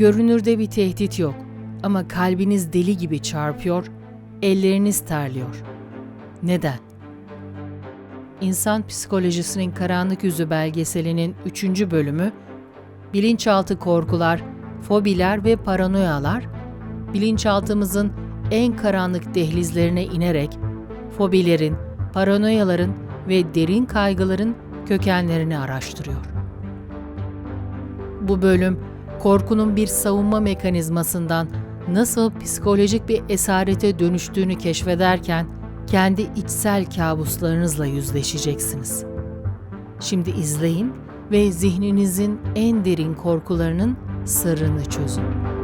Görünürde bir tehdit yok ama kalbiniz deli gibi çarpıyor, elleriniz terliyor. Neden? İnsan Psikolojisinin Karanlık Yüzü belgeselinin 3. bölümü bilinçaltı korkular, fobiler ve paranoyalar bilinçaltımızın en karanlık dehlizlerine inerek fobilerin, paranoyaların ve derin kaygıların kökenlerini araştırıyor. Bu bölüm korkunun bir savunma mekanizmasından nasıl psikolojik bir esarete dönüştüğünü keşfederken kendi içsel kabuslarınızla yüzleşeceksiniz. Şimdi izleyin ve zihninizin en derin korkularının sırrını çözün.